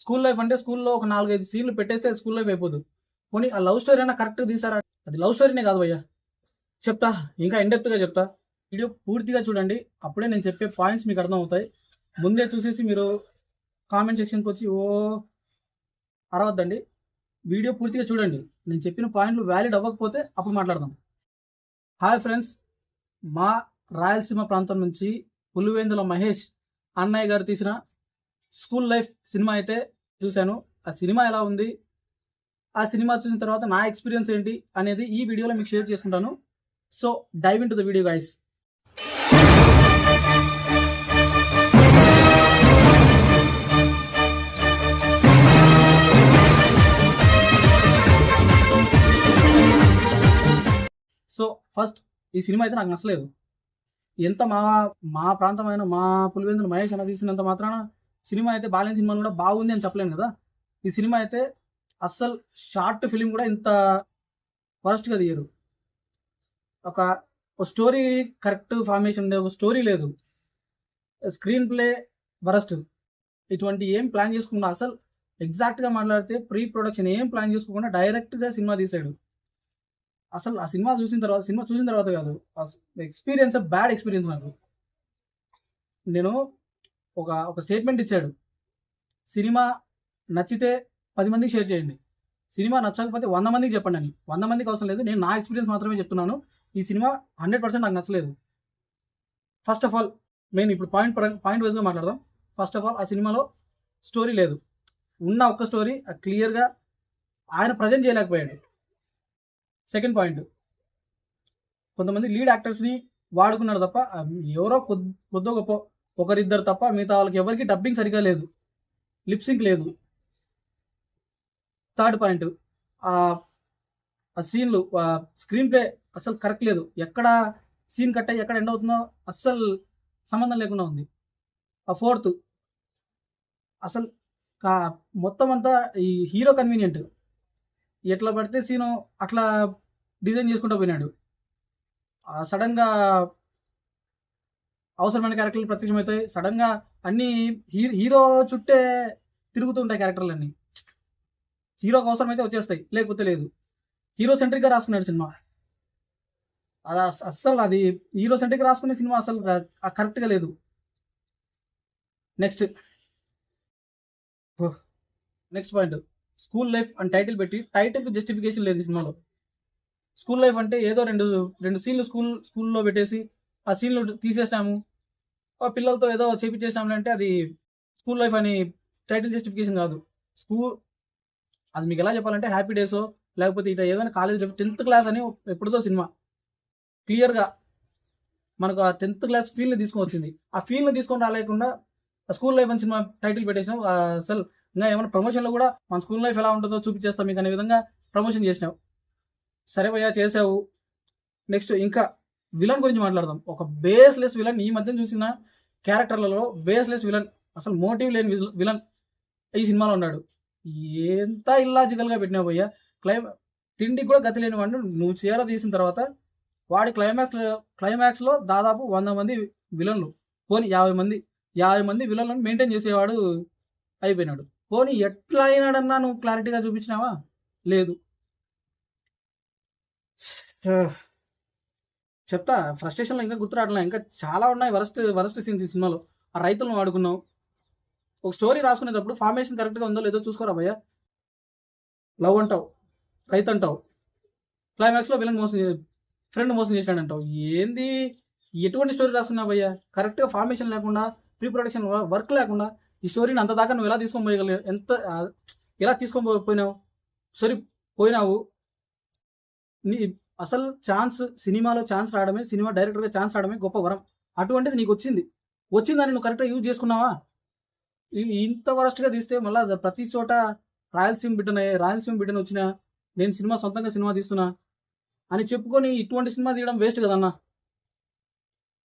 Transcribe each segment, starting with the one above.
School life అంటే స్కూల్లో ఒక నాలుగైదు సీన్లు పెట్టేస్తే స్కూల్ లైఫ్ అయిపోదు. పోనీ ఆ లవ్ స్టోరీ అయినా కరెక్ట్గా తీసారా? అది లవ్ స్టోరీనే కాదు భయ్యా. చెప్తా ఇంకా ఇండెప్త్గా చెప్తా. వీడియో పూర్తిగా చూడండి. అప్పుడే నేను చెప్పే పాయింట్స్ మీకు అర్థమవుతాయి. ముందే చూసేసి మీరు కామెంట్ సెక్షన్కి వచ్చి ఓ అరవద్దండి. వీడియో పూర్తిగా చూడండి. నేను చెప్పిన పాయింట్లు వ్యాలిడ్ అవ్వకపోతే అప్పుడు మాట్లాడదాం. హాయ్ ఫ్రెండ్స్ మా రాయలసీమ ప్రాంతం నుంచి పులివేందుల మహేష్ అన్నయ్య గారు తీసిన స్కూల్ లైఫ్ సినిమా అయితే చూశాను. ఆ సినిమా ఎలా ఉంది? ఆ సినిమా చూసిన తర్వాత నా ఎక్స్పీరియన్స్ ఏంటి అనేది ఈ వీడియోలో మీకు షేర్ చేసుకుంటాను. So dive into the video guys. So first ఈ సినిమా అయితే నాకు నచ్చలేదు. ఎంత మా మా ప్రాంతమైన మా పులివెందులు మహేష్ అన్న తీసినంత మాత్రాన సినిమా అయితే బాలేని సినిమాలు కూడా బాగుంది అని చెప్పలేను కదా. ఈ సినిమా అయితే అస్సలు షార్ట్ ఫిలిం కూడా ఇంత వరస్ట్గా తీయరు. ఒక స్టోరీ కరెక్ట్ ఫార్మేషన్ ఉండే ఒక స్టోరీ లేదు. Screenplay worst. ఇటువంటి ఏం ప్లాన్ చేసుకున్నా అసలు ఎగ్జాక్ట్గా మాట్లాడితే ప్రీ ప్రొడక్షన్ ఏం ప్లాన్ చేసుకోకుండా డైరెక్ట్గా సినిమా తీసాడు అసలు ఆ సినిమా చూసిన తర్వాత సినిమా చూసిన తర్వాత కాదు ఎక్స్పీరియన్స్ బ్యాడ్ ఎక్స్పీరియన్స్ నాకు. నేను ఒక ఒక స్టేట్మెంట్ ఇచ్చాడు. సినిమా నచ్చితే పది మందికి షేర్ చేయండి. సినిమా నచ్చకపోతే వంద మందికి చెప్పండి అని. వంద మందికి అవసరం లేదు. నేను నా ఎక్స్పీరియన్స్ మాత్రమే చెప్తున్నాను. ఈ సినిమా హండ్రెడ్ పర్సెంట్ నాకు నచ్చలేదు. ఫస్ట్ ఆఫ్ ఆల్ మెయిన్ ఇప్పుడు పాయింట్ పాయింట్ వైజ్గా మాట్లాడదాం. ఫస్ట్ ఆఫ్ ఆల్ ఆ సినిమాలో స్టోరీ లేదు. ఉన్న ఒక్క స్టోరీ క్లియర్గా ఆయన ప్రజెంట్ చేయలేకపోయాడు. సెకండ్ పాయింట్ కొంతమంది లీడ్ యాక్టర్స్ని వాడుకున్నారు తప్ప ఎవరో కొద్ది కొద్దో గొప్ప ఒకరిద్దరు తప్ప మిగతా వాళ్ళకి ఎవరికి డబ్బింగ్ సరిగా లేదు. లిప్సింక్ లేదు. థర్డ్ పాయింట్ ఆ సీన్లు స్క్రీన్ ప్లే అసలు కరెక్ట్ లేదు. ఎక్కడ సీన్ కట్ అయ్యి ఎక్కడ ఎండ్ అవుతుందో అస్సలు సంబంధం లేకుండా ఉంది. ఆ ఫోర్త్ అసలు మొత్తం అంతా ఈ హీరో కన్వీనియంట్ ఎట్లా పడితే సీను అట్లా డిజైన్ చేసుకుంటూ పోయినాడు. సడన్గా అవసరమైన క్యారెక్టర్లు ప్రత్యక్షమవుతాయి. సడన్గా అన్ని హీరో హీరో చుట్టే తిరుగుతూ ఉంటాయి క్యారెక్టర్లన్నీ. హీరోకి అవసరమైతే వచ్చేస్తాయి. లేకపోతే లేదు. హీరో సెంట్రిక్గా రాసుకున్నాడు సినిమా. అది అస్సలు అది హీరో సెంట్రిక్ రాసుకునే సినిమా అసలు కరెక్ట్గా లేదు. Next. Next point. School life అని టైటిల్ పెట్టి టైటిల్కి జస్టిఫికేషన్ లేదు సినిమాలో. స్కూల్ లైఫ్ అంటే ఏదో రెండు రెండు సీన్లు స్కూల్ స్కూల్లో పెట్టేసి ఆ సీన్లు తీసేసాము పిల్లలతో ఏదో చేపించేసినామంటే అది స్కూల్ లైఫ్ అని టైటిల్ జస్టిఫికేషన్ కాదు. స్కూల్ అది మీకు ఎలా చెప్పాలంటే హ్యాపీ డేసో లేకపోతే ఇట్లా ఏదైనా కాలేజ్ లైఫ్ టెన్త్ క్లాస్ అని ఎప్పుడుదో సినిమా. క్లియర్గా మనకు ఆ టెన్త్ క్లాస్ ఫీల్ని తీసుకొని వచ్చింది ఆ ఫీల్ని తీసుకొని రాలేకుండా స్కూల్ లైఫ్ అని సినిమా టైటిల్ పెట్టేసినావు అసలు ఇంకా ఏమైనా ప్రమోషన్లో కూడా మన స్కూల్ లైఫ్ ఎలా ఉంటుందో చూపించేస్తాం మీకు అనే విధంగా ప్రమోషన్ చేసినావు సరే భయ్యా చేసావు. నెక్స్ట్ ఇంకా విలన్ గురించి మాట్లాడదాం. ఒక బేస్లెస్ విలన్ ఈ మధ్యన చూసిన క్యారెక్టర్లలో బేస్లెస్ విలన్ అసలు మోటివ్ లేని విలన్ ఈ సినిమాలో ఉన్నాడు. ఎంత ఇల్లాజికల్గా పెట్టినావు పోయా క్లైమా తిండికి కూడా గతి లేని వాడిని నువ్వు చీర తీసిన తర్వాత వాడి క్లైమాక్స్ క్లైమాక్స్లో దాదాపు వంద మంది విలన్లు పోనీ యాభై మంది యాభై మంది విలన్లను మెయింటైన్ చేసేవాడు అయిపోయినాడు. పోనీ ఎట్లా అయినాడన్నా నువ్వు క్లారిటీగా చూపించినావా? లేదు. చెప్తా ఫ్రస్ట్రేషన్లో ఇంకా గుర్తు రావట్లేదు ఇంకా చాలా ఉన్నాయి వరస్ట్ వరస్ట్ సీన్స్ ఈ సినిమాలో. ఆ రైతులను వాడుకున్నావు. ఒక స్టోరీ రాసుకునేటప్పుడు ఫార్మేషన్ కరెక్ట్గా ఉందో లేదో చూసుకోరా భయ్య? లవ్ అంటావు రైతు అంటావు. క్లైమాక్స్లో విలన్ మోసం ఫ్రెండ్ మోసం చేశాడంటావు. ఏంది? ఎటువంటి స్టోరీ రాసుకున్నావు భయ్య? కరెక్ట్గా ఫార్మేషన్ లేకుండా ప్రీ ప్రొడక్షన్ వర్క్ లేకుండా ఈ స్టోరీని అంత దాకా నువ్వు ఎలా తీసుకొని పోయగల ఎంత ఎలా తీసుకొని పోయినావు? సరే పోయినావు. నీ అసలు ఛాన్స్ సినిమాలో ఛాన్స్ రావడమే సినిమా డైరెక్టర్గా ఛాన్స్ రావడమే గొప్ప వరం. అటువంటిది నీకు వచ్చింది? వచ్చిందని నువ్వు కరెక్ట్గా యూజ్ చేసుకున్నావా? ఇంత వరస్ట్గా తీస్తే మళ్ళీ ప్రతి చోట రాయలసీమ బిడ్డనే రాయలసీమ బిడ్డను వచ్చిన నేను సినిమా సొంతంగా సినిమా తీస్తున్నా అని చెప్పుకొని ఇటువంటి సినిమా తీయడం వేస్ట్ కదన్నా.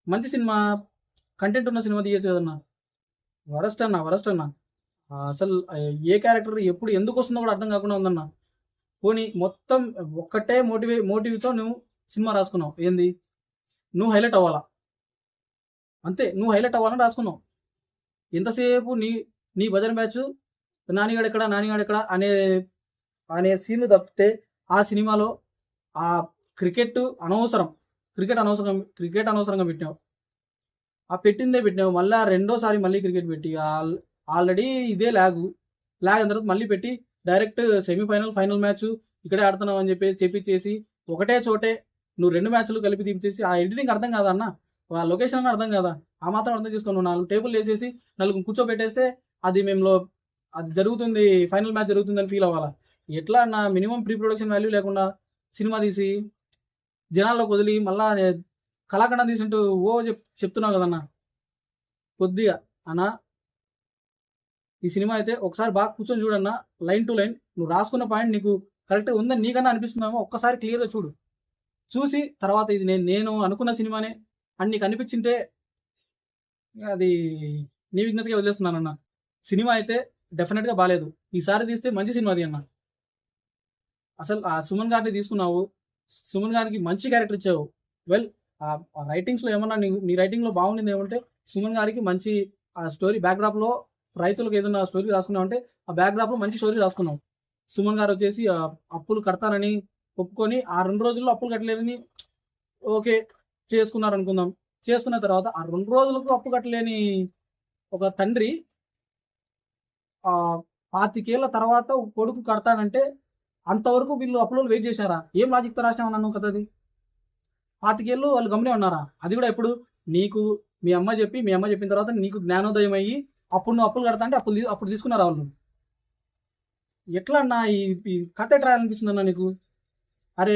మంచి సినిమా కంటెంట్ ఉన్న సినిమా తీయచ్చు కదన్నా. వరస్ట్ అన్నా వరస్ట్ అన్న. అసలు ఏ క్యారెక్టర్ ఎప్పుడు ఎందుకు వస్తుందో కూడా అర్థం కాకుండా ఉందన్నా. పోనీ మొత్తం ఒక్కటే మోటివే మోటివ్తో నువ్వు సినిమా రాసుకున్నావు. ఏంది? నువ్వు హైలైట్ అవ్వాలా? అంతే నువ్వు హైలైట్ అవ్వాలని రాసుకున్నావు. ఎంతసేపు నీ నీ భజన మ్యాచ్ నానిగాడు ఎక్కడ నానిగాడు ఎక్కడ అనే అనే సీన్లు తప్పితే ఆ సినిమాలో ఆ క్రికెట్ అనవసరం. క్రికెట్ అనవసరం క్రికెట్ అనవసరంగా పెట్టినావు. ఆ పెట్టిందే పెట్టినావు. మళ్ళీ రెండోసారి మళ్ళీ క్రికెట్ పెట్టి ఆల్రెడీ ఇదే లాగు. లాగ్ అయిన తర్వాత మళ్ళీ పెట్టి డైరెక్ట్ సెమీఫైనల్ ఫైనల్ మ్యాచ్ ఇక్కడే ఆడుతున్నావు అని చెప్పేసి చెప్పించేసి ఒకటే చోటే నువ్వు రెండు మ్యాచ్లు కలిపి తీపిచేసి ఆ ఎడిటింగ్ అర్థం కాదా అన్న? ఆ లొకేషన్ అర్థం కాదా? ఆ మాత్రం అర్థం చేసుకొని నువ్వు నాలుగు టేబుల్ వేసేసి నలుగురు కూర్చోబెట్టేస్తే అది మేము అది జరుగుతుంది ఫైనల్ మ్యాచ్ జరుగుతుందని ఫీల్ అవ్వాలా? ఎట్లా నా మినిమం ప్రీ ప్రొడక్షన్ వాల్యూ లేకుండా సినిమా తీసి జనాల్లోకి వదిలి మళ్ళా కళాఖండం తీసినట్టు ఓ చెప్ చెప్తున్నావు కదన్నా కొద్దిగా అన్నా ఈ సినిమా అయితే ఒకసారి బాగా కూర్చొని చూడన్నా లైన్ టు లైన్ నువ్వు రాసుకున్న పాయింట్ నీకు కరెక్ట్గా ఉందని నీకన్నా అనిపిస్తున్నామో ఒక్కసారి క్లియర్గా చూడు. చూసి తర్వాత ఇది నేను నేను అనుకున్న సినిమానే అని నీకు అనిపించింటే అది నీ విజ్ఞతగా వదిలేస్తున్నానన్న సినిమా అయితే డెఫినెట్గా బాగాలేదు ఈసారి తీస్తే మంచి సినిమా అది అన్న. అసలు ఆ సుమన్ గారిని తీసుకున్నావు సుమన్ గారికి మంచి క్యారెక్టర్ ఇచ్చావు. వెల్ ఆ రైటింగ్స్లో ఏమన్నా నీ నీ రైటింగ్లో బాగుండింది ఏమంటే సుమన్ గారికి మంచి ఆ స్టోరీ బ్యాక్డ్రాప్లో రైతులకు ఏదైనా స్టోరీ రాసుకున్నాం అంటే ఆ బ్యాక్డ్రాప్లో మంచి స్టోరీ రాసుకున్నాం సుమన్ గారు వచ్చేసి అప్పులు కడతారని ఒప్పుకొని ఆ రెండు రోజుల్లో అప్పులు కట్టలేదని ఓకే చేసుకున్నారు అనుకుందాం చేసుకున్న తర్వాత ఆ రెండు రోజులకు అప్పు కట్టలేని ఒక తండ్రి ఆ పాతికేళ్ళ తర్వాత కొడుకు కడతానంటే అంతవరకు వీళ్ళు అప్పులో వెయిట్ చేశారా? ఏం లాజిక్తో రాసినావు నువ్వు కదా అది? పాతికేళ్ళు వాళ్ళు గమనే ఉన్నారా? అది కూడా ఎప్పుడు? నీకు మీ అమ్మ చెప్పి మీ అమ్మ చెప్పిన తర్వాత నీకు జ్ఞానోదయం అయ్యి అప్పుడు నువ్వు అప్పులు కడతా అంటే అప్పులు అప్పుడు తీసుకున్నారు వాళ్ళు ఎట్లా అన్నా ఈ కథ ఎట్లా అనిపించింది అన్న నీకు? అరే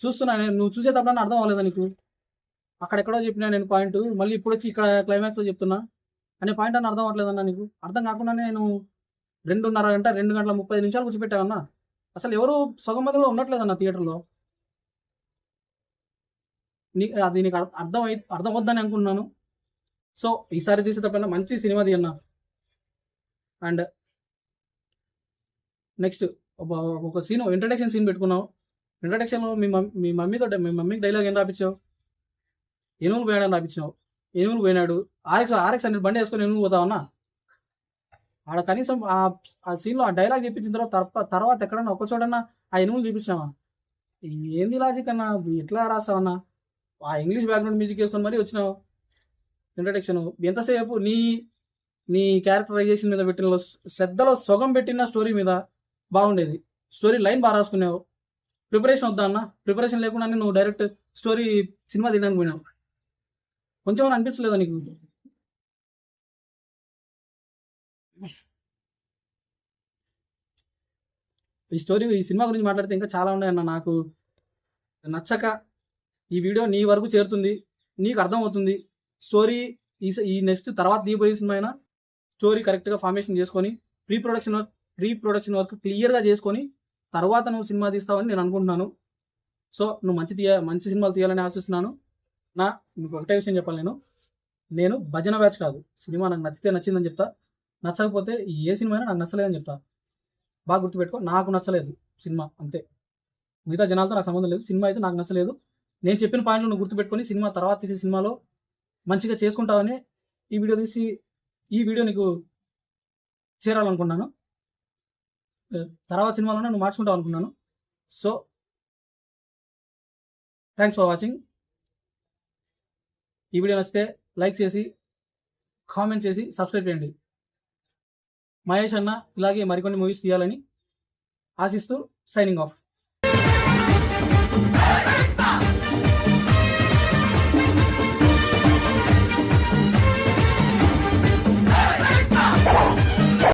చూస్తున్నా నేను నువ్వు చూసేటప్పుడు అర్థం అవ్వలేదా నీకు? అక్కడెక్కడో చెప్పినా నేను పాయింట్ మళ్ళీ ఇప్పుడు వచ్చి ఇక్కడ క్లైమాక్స్లో చెప్తున్నా. అనే పాయింట్ అని అర్థం అవ్వట్లేదన్నా నీకు? అర్థం కాకుండానే నేను రెండున్నర గంట రెండు గంటల ముప్పై నిమిషాలు కూర్చోపెట్టావన్నా అసలు ఎవరు సగం మధ్యలో ఉండట్లేదన్న థియేటర్లో నీ అది నీకు అర్థ- అర్థం అయి అర్థం వద్దని అనుకున్నాను సో ఈసారి తీసేటప్పుడు మంచి సినిమా తీయన్నా. అండ్ నెక్స్ట్ ఒక సీన్ ఇంట్రడక్షన్ సీన్ పెట్టుకున్నావు ఇంట్రడక్షన్లో మీ మమ్మీ మీ మమ్మీతో మీ మమ్మీకి డైలాగ్ ఏం రాపించావు ఏనుగులు పోయాడని రాపించావు ఏనుగులు పోయినాడు. ఆర్ఎక్స్ ఆర్ఎక్స్ అన్ని బండి వేసుకొని ఎనుగులు పోతావన్నా ఆడ కనీసం ఆ ఆ సీన్లో ఆ డైలాగ్ చెప్పించిన తర్వాత తర్వాత ఎక్కడన్నా ఒక చోటన్నా ఆ ఎనుగులు చూపించావా ఏంది లాజిక్ అన్నా? ఎట్లా రాస్తావన్నా? ఆ ఇంగ్లీష్ బ్యాక్గ్రౌండ్ మ్యూజిక్ వేసుకొని మరీ వచ్చినావు. ఇంట్రడక్షన్ ఎంతసేపు నీ నీ క్యారెక్టరైజేషన్ మీద పెట్టిన శ్రద్ధలో సొగం పెట్టిన స్టోరీ మీద బాగుండేది. స్టోరీ లైన్ బాగా రాసుకునేవు. ప్రిపరేషన్ వద్దా అన్న? ప్రిపరేషన్ లేకుండానే నువ్వు డైరెక్ట్ స్టోరీ సినిమా తినడానికి పోయినావు. కొంచెం ఏమైనా అనిపించలేదా నీకు? ఈ స్టోరీ ఈ సినిమా గురించి మాట్లాడితే ఇంకా చాలా ఉన్నాయన్న. నాకు నచ్చక ఈ వీడియో నీ వరకు చేరుతుంది. నీకు అర్థమవుతుంది. స్టోరీ ఈ స- ఈ నెక్స్ట్ తర్వాత తీయబోయే సినిమా అయినా స్టోరీ కరెక్ట్గా ఫార్మేషన్ చేసుకొని pre production work pre production work క్లియర్గా చేసుకొని తర్వాత నువ్వు సినిమా తీస్తావని నేను అనుకుంటున్నాను. సో నువ్వు మంచి తీయ మంచి సినిమాలు తీయాలని ఆశిస్తున్నాను. నా నీకు ఒకటే విషయం చెప్పాలి నేను. నేను భజన బ్యాచ్ కాదు. సినిమా నాకు నచ్చితే నచ్చిందని చెప్తా. నచ్చకపోతే ఏ సినిమా అయినా నాకు నచ్చలేదని చెప్తా. బాగా గుర్తుపెట్టుకో నాకు నచ్చలేదు సినిమా అంతే. మిగతా జనాలతో నాకు సంబంధం లేదు. సినిమా అయితే నాకు నచ్చలేదు. నేను చెప్పిన పాయింట్లు నువ్వు గుర్తుపెట్టుకొని సినిమా తర్వాత తీసే సినిమాలో మంచిగా చేసుకుంటావని ఈ వీడియో తీసి ఈ వీడియో నీకు చేరాలనుకున్నాను. తర్వాత సినిమాలోనే నువ్వు మార్చుకుంటావు అనుకున్నాను. సో థ్యాంక్స్ ఫర్ వాచింగ్ ఈ వీడియో నచ్చితే లైక్ చేసి కామెంట్ చేసి సబ్స్క్రైబ్ చేయండి. మహేష్ అన్న ఇలాగే మరికొన్ని మూవీస్ తీయాలని ఆశిస్తూ సైనింగ్ ఆఫ్